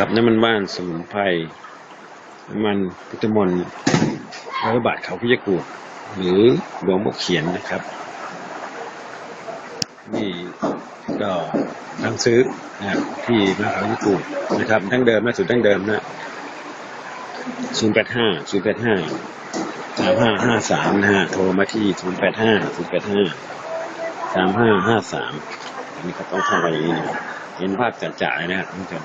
ครับน้ำมันว่านสมุนไพรน้ำมันพุทธมนต์ร้อยบาทเขาพิจกูดหรือหลวงพ่อเขียนนะครับ นี่ก็ทางซื้อนะครับที่มาเขาพิจกูดนะครับทั้งเดิมนะสุดทั้งเดิมนะศูนย์แปดห้าศูนย์แปดห้าสามห้าห้าสามนะฮะโทรมาที่ศูนย์แปดห้าศูนย์แปดห้าสามห้าห้าสามอันนี้ก็ต้องเข้าไปอย่างนี้นะเห็นภาพจัดๆเลยนะครับท่านผู้ชม